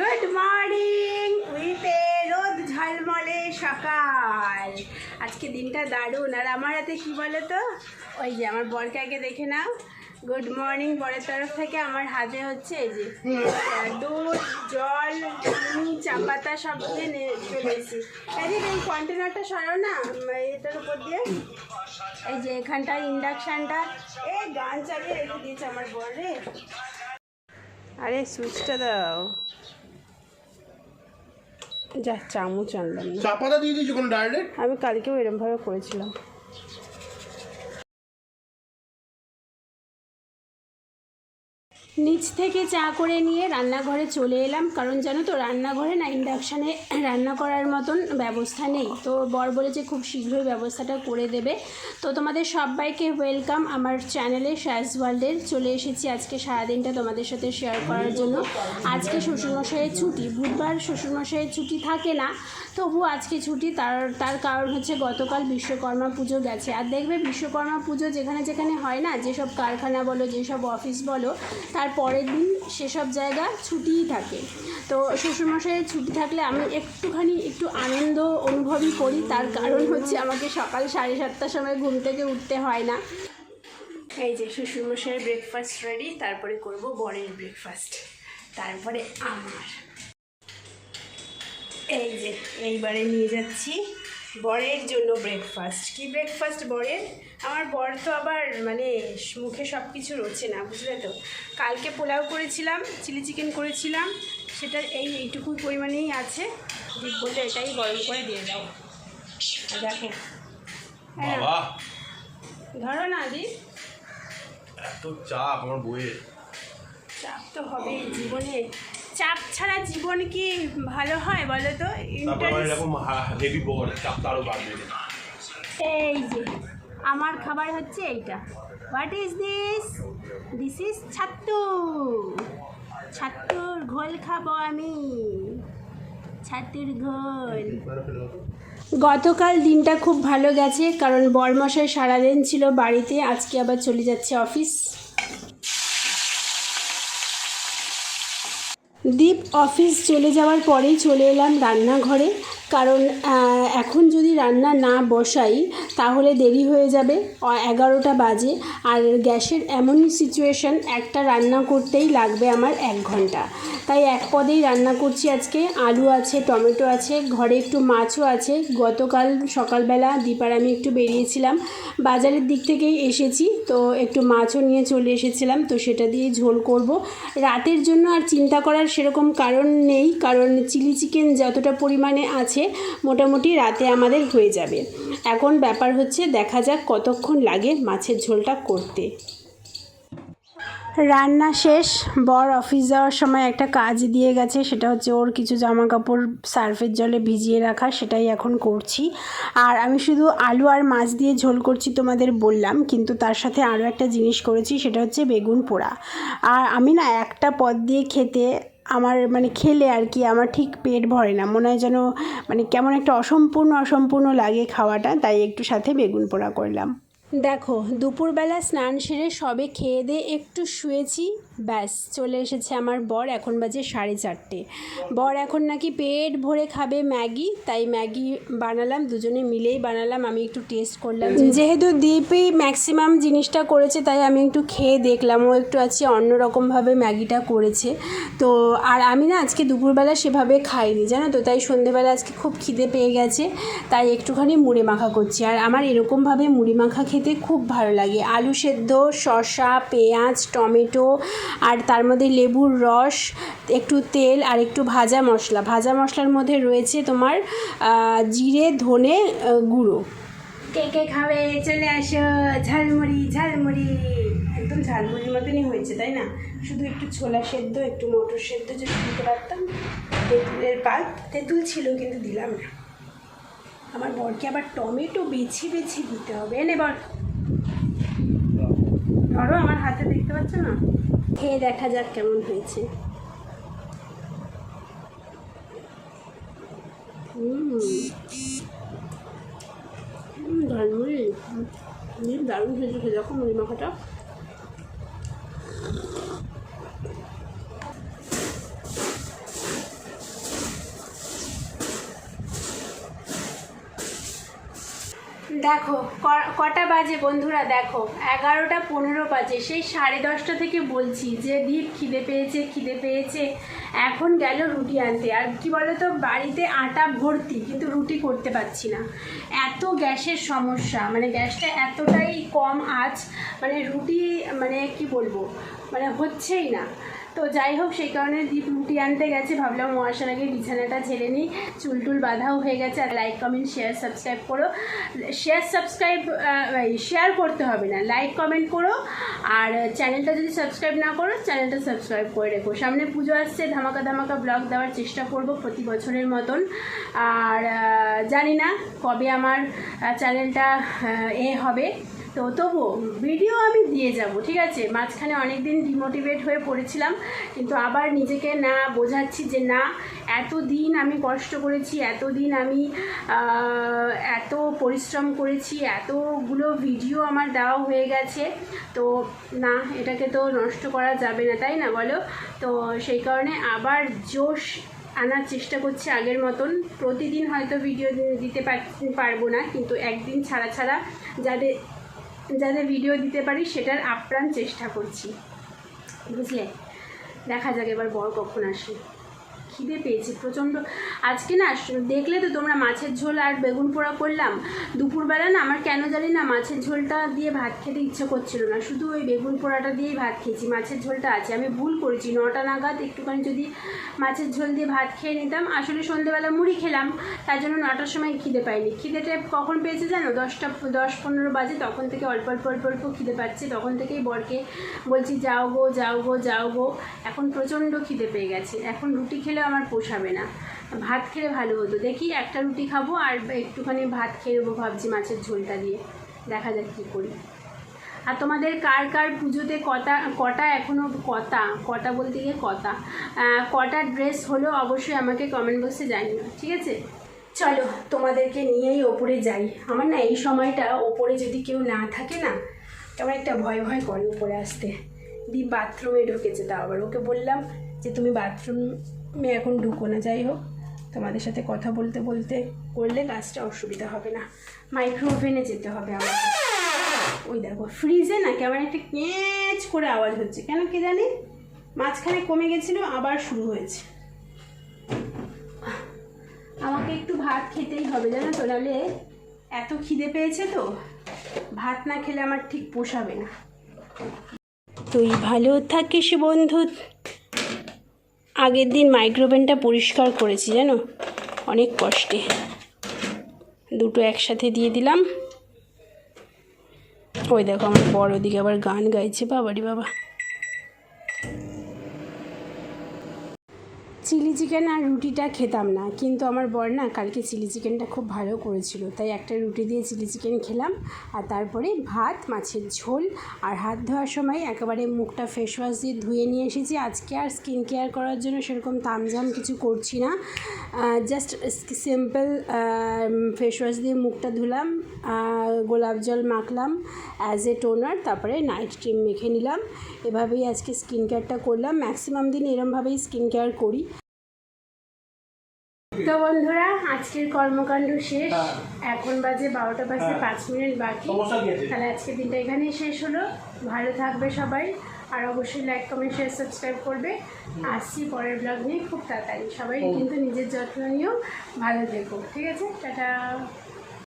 Good morning with রোদ ঝলমলে সকাল। আজকে দিনটা দারুণ। আর আমার হাতে কী বলো তো ওই যে আমার বরকে আগে দেখে নাও। গুড মর্নিং বরের তরফ থেকে আমার হাতে হচ্ছে এই যে, দুধ, জল, চিনি চা পাতা সব দিয়ে নিয়ে চলে এসেছি। এদিকে এই কন্টেনারটা সরাও না এটার উপর দিয়ে। এই যে এখানটায় ইন্ডাকশানটা এ, গান চালিয়ে রেখে দিয়েছে আমার বর আরে সুইচটা দাও। যা চামচ আনলাম না। চা পাতা দিয়ে দিয়েছি কোনো ডাইরেক্ট আমি কালকেও এরমভাবে করেছিলাম। নিচ থেকে চা করে নিয়ে রান্নাঘরে চলে এলাম। কারণ জানো তো, রান্নাঘরে না ইন্ডাকশানে রান্না করার মতন ব্যবস্থা নেই। তো বর বলেছে খুব শীঘ্রই ব্যবস্থাটা করে দেবে। তো তোমাদের সবাইকে ওয়েলকাম আমার চ্যানেলে শ্যাস ওয়ার্ল্ডের চলে এসেছি আজকে সারাদিনটা তোমাদের সাথে শেয়ার করার জন্য। আজকে শ্বশুরমশাইয়ের ছুটি। বুধবার শ্বশুরমশাইয়ের ছুটি থাকে না। তবু আজকে ছুটি, তার তার কারণ হচ্ছে গতকাল বিশ্বকর্মা পুজো গেছে। আর দেখবে বিশ্বকর্মা পুজো যেখানে যেখানে হয় না, যেসব কারখানা বলো, যেসব অফিস বলো, তার পরের দিন সেসব জায়গা ছুটিই থাকে। তো শ্বশুরমশাইয়ের ছুটি থাকলে আমি একটুখানি একটু আনন্দ অনুভবই করি, তার কারণ হচ্ছে আমাকে সকাল সাড়ে সাতটার সময় ঘুম থেকে উঠতে হয় না। এই যে শ্বশুরমশাইয়ের ব্রেকফাস্ট রেডি তারপরে করব বরের ব্রেকফাস্ট তারপরে আমার। এই যে এইবারে নিয়ে যাচ্ছি বরের জন্য ব্রেকফাস্ট কি ব্রেকফাস্ট বরের? আমার বর তো আবার মানে মুখে সব কিছু রোচে না বুঝলে তো। কালকে পোলাও করেছিলাম চিলি চিকেন করেছিলাম সেটা এই এইটুকু পরিমাণেই আছে। বললে এটাই গরম করে দিয়ে দাও। দেখো। হ্যাঁ। ধরো না দি এত চাপ আমার বইয়ের চাপ তো হবেই জীবনে চাপ ছাড়া জীবন কি ভালো হয় বলো তো? তারপর এরকম হেভি বল চাপ তো বাড়বে এই যে আমার খাবার হচ্ছে এইটা। What is this this is chhatu ছাত্তুর ঘোল খাব আমি। ছাতুর ঘোল। গতকাল দিনটা খুব ভালো গেছে কারণ বরমশাই সারাদিন ছিল বাড়িতে আজকে আবার চলে যাচ্ছে অফিস। দীপ অফিস চলে যাওয়ার পরেই চলে এলাম রান্নাঘরে। কারণ এখন যদি রান্না না বসাই, তাহলে দেরি হয়ে যাবে। এগারোটা বাজে। আর গ্যাসের এমনই সিচুয়েশন একটা রান্না করতেই লাগবে আমার এক ঘণ্টা। তাই এক পদেই রান্না করছি আজকে। আলু আছে, টমেটো আছে, ঘরে একটু মাছও আছে। গতকাল সকালবেলা দীপার আমি একটু বেরিয়েছিলাম। বাজারের দিক থেকেই এসেছি, তো একটু মাছও নিয়ে চলে এসেছিলাম, তো সেটা দিয়ে ঝোল করব। রাতের জন্য আর চিন্তা করার সেরকম কারণ নেই, কারণ চিলি চিকেন যতটা পরিমাণে আছে মোটামুটি রাতে আমাদের হয়ে যাবে। এখন ব্যাপার হচ্ছে দেখা যাক কতক্ষণ লাগে মাছের ঝোলটা করতে। রান্না শেষ, বর অফিস যাওয়ার সময় একটা কাজ দিয়ে গেছে, সেটা হচ্ছে ওর কিছু জামা কাপড় সার্ফের জলে ভিজিয়ে রাখা, সেটাই এখন করছি। আর আমি শুধু আলু আর মাছ দিয়ে ঝোল করছি তোমাদের বললাম, কিন্তু তার সাথে আরও একটা জিনিস করেছি, সেটা হচ্ছে বেগুন পোড়া। আর আমি না একটা পদ দিয়ে খেতে আমার মানে খেলে আর কি আমার ঠিক পেট ভরে না। মনে হয় যেন মানে কেমন একটা অসম্পূর্ণ অসম্পূর্ণ লাগে খাওয়াটা, তাই একটু সাথে বেগুন পোড়া করলাম। দেখো, দুপুরবেলা স্নান সেরে সবে খেয়ে দিয়ে একটু শুয়েছি। ব্যাস, চলে এসেছে আমার বর, এখন বাজে সাড়ে চারটে। বর এখন নাকি পেট ভরে খাবে ম্যাগি, তাই ম্যাগি বানালাম, দুজনে মিলেই বানালাম। আমি একটু টেস্ট করলাম, যেহেতু দীপই ম্যাক্সিমাম জিনিসটা করেছে, তাই আমি একটু খেয়ে দেখলাম। ও একটু আজকে অন্যরকমভাবে ম্যাগিটা করেছে। তো, আর আমি না আজকে দুপুরবেলা সেভাবে খাইনি, জানো তো? তাই সন্ধেবেলা আজকে খুব খিদে পেয়ে গেছে, তাই একটুখানি মুড়ি মাখা করছি। আর আমার এরকমভাবে মুড়ি মাখা খেতে খুব ভালো লাগে। আলু সেদ্ধ, শসা, পেঁয়াজ, টমেটো, আর তার মধ্যে লেবুর রস, একটু তেল, আর একটু ভাজা মশলা। ভাজা মশলার মধ্যে রয়েছে তোমার জিরে, ধনে গুঁড়ো। কে কে খাবে? চলে আসো। ঝালমুড়ি ঝালমুড়ি। একদম ঝালমুড়ির মতনই হয়েছে, তাই না? শুধু একটু ছোলা সেদ্ধ, একটু মটর সেদ্ধ যদি দিতে পারতাম। তেঁতুলের পাল তেঁতুল ছিল, কিন্তু দিলাম না। আমার বরকে আবার টমেটো বেছে বেছে দিতে হবে। এনে বল। ধরো, আমার হাতে দেখতে পাচ্ছ না? খেয়ে দেখা যাক কেমন হয়েছে। ঝালমুড়ি। দারুণ হয়েছে, যখন মুড়ি মাখাটা। দেখো কটা বাজে বন্ধুরা দেখো? এগারোটা পনেরো বাজে। সেই সাড়ে দশটা থেকে বলছি যে, দীপ, খিদে পেয়েছে খিদে পেয়েছে। এখন গেল রুটি আনতে। আর কি বলো তো বাড়িতে আটা ভর্তি, কিন্তু রুটি করতে পারছি না। এত গ্যাসের সমস্যা। মানে গ্যাসটা এতটাই কম আজ। মানে রুটি মানে কি বলব? মানে হচ্ছেই না। তো যাই হোক, সেই কারণে দীপ রুটি আনতে গেছে। ভাবলাম ও আগে বিছানাটা ঝেড়ে নিই। চুল টুল বাঁধাও হয়ে গেছে। আর লাইক কমেন্ট শেয়ার সাবস্ক্রাইব করো। শেয়ার সাবস্ক্রাইব শেয়ার করতে হবে না। লাইক কমেন্ট করো। আর চ্যানেলটা যদি সাবস্ক্রাইব না করো চ্যানেলটা সাবস্ক্রাইব করে রেখো। সামনে পুজো আসছে, ধামাকা ধামাকা ব্লগ দেওয়ার চেষ্টা করব প্রতি বছরের মতন। আর জানি না কবে আমার চ্যানেলটা এ হবে। তো তবু ভিডিও আমি দিয়ে যাব, ঠিক আছে? মাঝখানে অনেক দিন ডিমোটিভেট হয়ে পড়েছিলাম, কিন্তু আবার নিজেকে না বোঝাচ্ছি যে না এত দিন আমি কষ্ট করেছি এত দিন আমি এত পরিশ্রম করেছি, এতগুলো ভিডিও আমার দেওয়া হয়ে গেছে, তো না, এটাকে তো নষ্ট করা যাবে না, তাই না বলো? তো সেই কারণে আবার জোশ আনার চেষ্টা করছি আগের মতন। প্রতিদিন হয়তো ভিডিও দিতে পারব না, কিন্তু একদিন ছাড়া ছাড়া যাদের যাদের ভিডিও দিতে পারি, সেটার আপ্রাণ চেষ্টা করছি। বুঝলে? দেখা যাক এবার বর কখন আসে। খিদে পেয়েছি, প্রচণ্ড। আজকে না দেখলে তো তোমরা মাছের ঝোল আর বেগুন পোড়া করলাম। দুপুরবেলা না, আমার কেন জানি না মাছের ঝোলটা দিয়ে ভাত খেতে ইচ্ছে করছিল না। শুধু ওই বেগুন পোড়াটা দিয়েই ভাত খেয়েছি, মাছের ঝোলটা আছে। আমি ভুল করেছি, নটা নাগাদ একটুখানি যদি মাছের ঝোল দিয়ে ভাত খেয়ে নিতাম। আসলে সন্ধেবেলা মুড়ি খেলাম, তার জন্য নটার সময় খিদে পাইনি। খিদেটা কখন পেয়েছে জানো? দশটা, দশ পনেরো বাজে, তখন থেকে অল্প অল্প অল্প অল্প খিদে পাচ্ছে। তখন থেকেই বরকে বলছি, যাও গো যাও গো যাও গো। এখন প্রচণ্ড খিদে পেয়ে গেছে। এখন রুটি খেলে আমার পোষাবে না। ভাত খেলে ভালো হতো। দেখি একটা রুটি খাব আর একটুখানি ভাত খেয়ে নেব ভাবছি মাছের ঝোলটা দিয়ে। দেখা যাক কী করি। আর তোমাদের কার কার পুজোতে কটা কটা এখনও কটা? কটা বলতে গিয়ে কটা? কটা ড্রেস হলো অবশ্যই আমাকে কমেন্ট বক্সে জানিও, ঠিক আছে? চলো, তোমাদেরকে নিয়েই ওপরে যাই। আমার না এই সময়টা ওপরে যদি কেউ না থাকে না, কেমন একটা ভয় ভয় করে উপরে আসতে। দি, বাথরুমে ঢুকেছে তাও আবার। ওকে বললাম যে, তুমি বাথরুমে এখন ঢুকো না, যাই হোক। তোমাদের সাথে কথা বলতে বলতে করলে কাজটা অসুবিধা হবে না। মাইক্রো ওভেনে যেতে হবে আমাকে। ওই দেখো ফ্রিজে না কেমন একটা ক্যাঁচ করে আওয়াজ হচ্ছে। কেন কে জানি? মাঝখানে কমে গেছিল, আবার শুরু হয়েছে। আমাকে একটু ভাত খেতেই হবে, জানো তো? নাহলে এত খিদে পেয়েছে তো। ভাত না খেলে আমার ঠিক পোষাবে না। তুই ভালো থাকিস, বন্ধু। আগের দিন মাইক্রোওভেনটা পরিষ্কার করেছি, জানো? অনেক কষ্টে। দুটো একসাথে দিয়ে দিলাম। ওই দেখো আমার বড় দিকে আবার গান গাইছে, বাবারি বাবা। চিলি চিকেন আর রুটিটা খেতাম না। কিন্তু আমার বর না কালকে চিলি চিকেনটা খুব ভালো করেছিল। তাই একটা রুটি দিয়ে চিলি চিকেন খেলাম আর তারপরে ভাত, মাছের ঝোল আর হাত ধোয়ার সময় একেবারে মুখটা ফেস ওয়াশ দিয়ে ধুয়ে নিয়ে এসেছি। আজকে আর স্কিন কেয়ার করার জন্য সেরকম তামঝাম কিছু করছি না। জাস্ট সিম্পল ফেস ওয়াশ দিয়ে মুখটা ধুলাম গোলাপ জল মাখলাম অ্যাজ এ টোনার তারপরে নাইট ক্রিম মেখে নিলাম। এভাবেই আজকে স্কিন কেয়ারটা করলাম। ম্যাক্সিমাম দিন এরমভাবেই স্কিন কেয়ার করি। তো বন্ধুরা আজকের কর্মকাণ্ড শেষ। এখন বাজে বারোটা বাজে পাঁচ মিনিট বাকি। তাহলে আজকের দিনটা এখানেই শেষ হলো। ভালো থাকবে সবাই। আর অবশ্যই লাইক কমেন্ট শেয়ার সাবস্ক্রাইব করবে। আসছি পরের ব্লগ নিয়ে খুব তাড়াতাড়ি। সবাই কিন্তু নিজের যত্ন নিয়েও ভালো দেখো ঠিক আছে? টাটা।